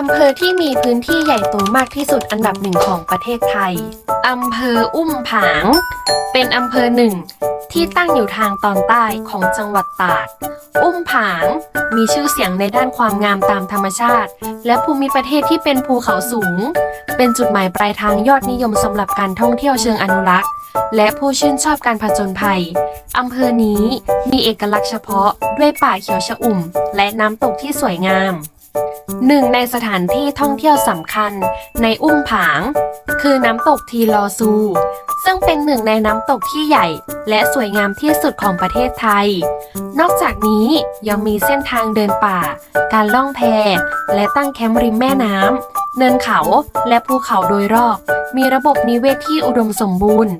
อำเภอที่มีพื้นที่ใหญ่โตมากที่สุดอันดับหนึ่งของประเทศไทย อำเภออุ้มผาง เป็นอำเภอหนึ่งที่ตั้งอยู่ทางตอนใต้ของจังหวัดตราดอุ้มผาง มีชื่อเสียงในด้านความงามตามธรรมชาติ และภูมิประเทศที่เป็นภูเขาสูง เป็นจุดหมายปลายทางยอดนิยมสำหรับการท่องเที่ยวเชิงอนุรักษ์ และผู้ชื่นชอบการผจญภัย อำเภอนี้มีเอกลักษณ์เฉพาะด้วยป่าเขียวชอุ่ม และน้ำตกที่สวยงาม หนึ่งในสถานที่ท่องเที่ยวสำคัญในอุ้มผาง คือน้ำตกทีลอซู ซึ่งเป็นหนึ่งในน้ำตกที่ใหญ่ และสวยงามที่สุดของประเทศไทย นอกจากนี้ยังมีเส้นทางเดินป่า การล่องแพ และตั้งแคมป์ริมแม่น้ำเนินเขาและภูเขาโดยรอบ มีระบบนิเวศที่อุดมสมบูรณ์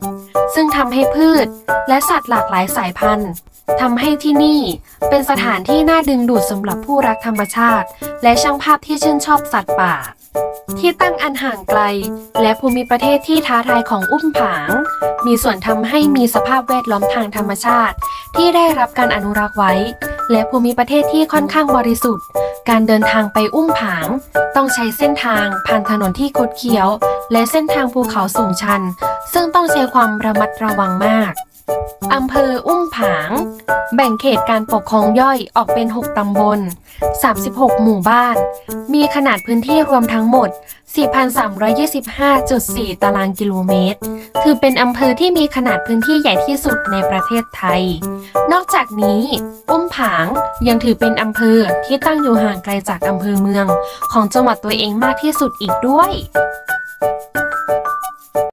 ซึ่งทำให้พืช และสัตว์หลากหลายสายพันธุ์ ทำให้ที่นี่เป็นสถานที่น่าดึงดูดสำหรับผู้รักธรรมชาติ และช่างภาพที่ชื่นชอบสัตว์ป่า ที่ตั้งอันห่างไกล และภูมิประเทศที่ท้าทายของอุ้มผาง มีส่วนทำให้มีสภาพแวดล้อมทางธรรมชาติ ที่ได้รับการอนุรักษ์ไว้ และภูมิประเทศที่ค่อนข้างบริสุทธิ์ การเดินทางไปอุ้มผาง ต้องใช้เส้นทางผ่านถนนที่คดเคี้ยว และเส้นทางภูเขาสูงชัน ซึ่งต้องใช้ความระมัดระวังมาก อำเภออุ้มผาง แบ่งเขตการปกครองย่อยออกเป็น 6 ตำบล 36 หมู่บ้าน มีขนาดพื้นที่รวมทั้งหมด 4,325.4 ตารางกิโลเมตร ถือเป็นอำเภอที่มีขนาดพื้นที่ใหญ่ที่สุดในประเทศไทย นอกจากนี้ อุ้มผางยังถือเป็นอำเภอที่ตั้งอยู่ห่างไกลจากอำเภอเมือง ของจังหวัดตัวเองมากที่สุดอีกด้วย